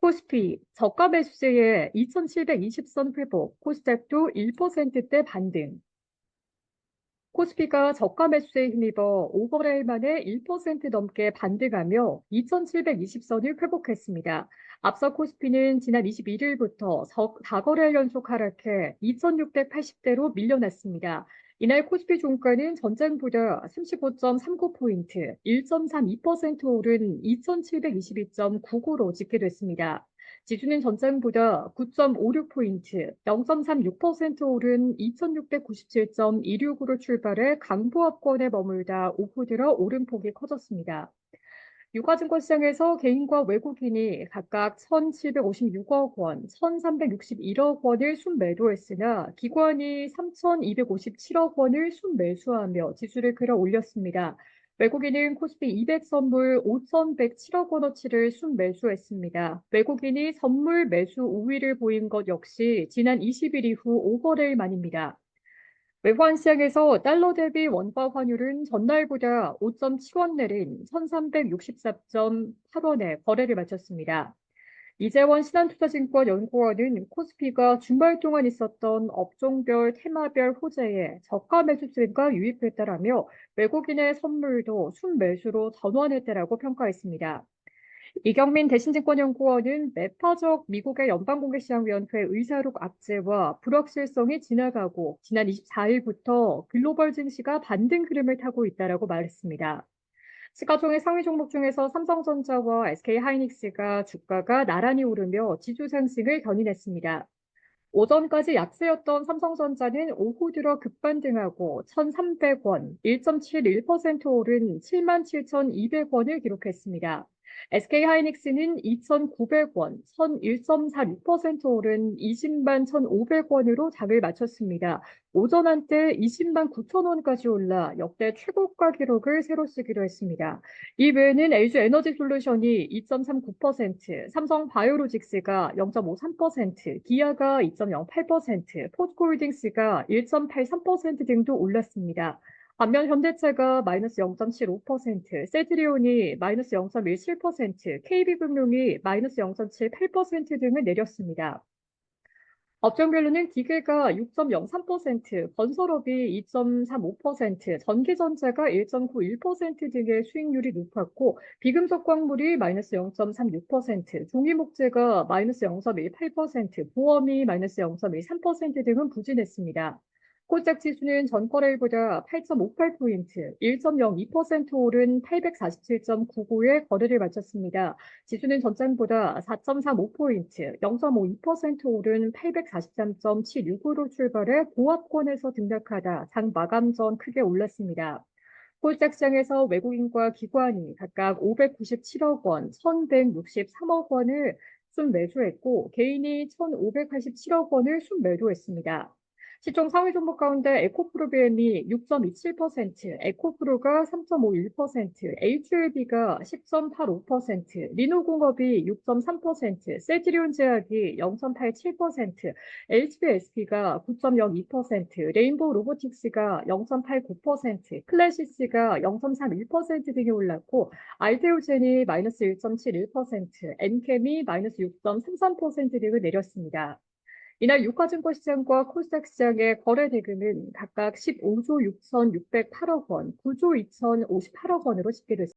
코스피 저가 매수세에 2,720선 회복, 코스닥도 1%대 반등. 코스피가 저가 매수세에 힘입어 5거래일 만에 1% 넘게 반등하며 2,720선을 회복했습니다. 앞서 코스피는 지난 21일부터 4거래일 연속 하락해 2,680대로 밀려났습니다. 이날 코스피 종가는 전장보다 35.39포인트, 1.32% 오른 2,722.99로 집계됐습니다. 지수는 전장보다 9.56포인트, 0.36% 오른 2,697.16으로 출발해 강보합권에 머물다 오후 들어 오름폭이 커졌습니다. 유가증권 시장에서 개인과 외국인이 각각 1,756억 원, 1,361억 원을 순매도했으나 기관이 3,257억 원을 순매수하며 지수를 끌어올렸습니다. 외국인은 코스피 200 선물 5,107억 원어치를 순매수했습니다. 외국인이 선물 매수 우위를 보인 것 역시 지난 20일 이후 5거래일 만입니다. 외환 시장에서 달러 대비 원화 환율은 전날보다 5.7원 내린 1364.8원에 거래를 마쳤습니다. 이재원 신한투자증권 연구원은 코스피가 주말 동안 있었던 업종별 테마별 호재에 저가 매수 세가 유입했다라며 외국인의 선물도 순매수로 전환했다라고 평가했습니다. 이경민 대신증권연구원은 매파적 미국의 연방공개시장위원회 의사록 악재와 불확실성이 지나가고 지난 24일부터 글로벌 증시가 반등 흐름을 타고 있다라고 말했습니다. 시가총액 상위 종목 중에서 삼성전자와 SK하이닉스가 주가가 나란히 오르며 지수 상승을 견인했습니다. 오전까지 약세였던 삼성전자는 오후 들어 급반등하고 1,300원, 1.71% 오른 77,200원을 기록했습니다. SK하이닉스는 2,900원, 1,1.46% 오른 20만 1,500원으로 장을 마쳤습니다. 오전 한때 20만 9천 원까지 올라 역대 최고가 기록을 새로 쓰기로 했습니다. 이 외에는 LG 에너지 솔루션이 2.39%, 삼성 바이오로직스가 0.53%, 기아가 2.08%, 포스코홀딩스가 1.83% 등도 올랐습니다. 반면 현대차가 마이너스 0.75%, 세트리온이 마이너스 0.17%, KB금융이 마이너스 0.78% 등을 내렸습니다. 업종별로는 기계가 6.03%, 건설업이 2.35%, 전기전자가 1.91% 등의 수익률이 높았고 비금속 광물이 마이너스 0.36%, 종이목재가 마이너스 0.18%, 보험이 마이너스 0.13% 등은 부진했습니다. 코스닥 지수는 전거래일보다 8.58포인트, 1.02% 오른 847.99에 거래를 마쳤습니다. 지수는 전장보다 4.35포인트, 0.52% 오른 843.76으로 출발해 보합권에서 등락하다 장 마감 전 크게 올랐습니다. 코스닥 시장에서 외국인과 기관이 각각 597억 원, 1,163억 원을 순매수했고 개인이 1,587억 원을 순매도했습니다. 시총 상위 종목 가운데 에코프로 BM이 6.27%, 에코프로가 3.51%, HLB가 10.85%, 리노공업이 6.3%, 세트리온 제약이 0.87%, HBSP가 9.02%, 레인보우 로보틱스가 0.89%, 클래시스가 0.31% 등이 올랐고 알테오젠이 마이너스 1.71%, 엔캠이 마이너스 6.33% 등을 내렸습니다. 이날 유가증권 시장과 코스닥 시장의 거래 대금은 각각 15조 6,608억 원, 9조 2,058억 원으로 집계됐습니다.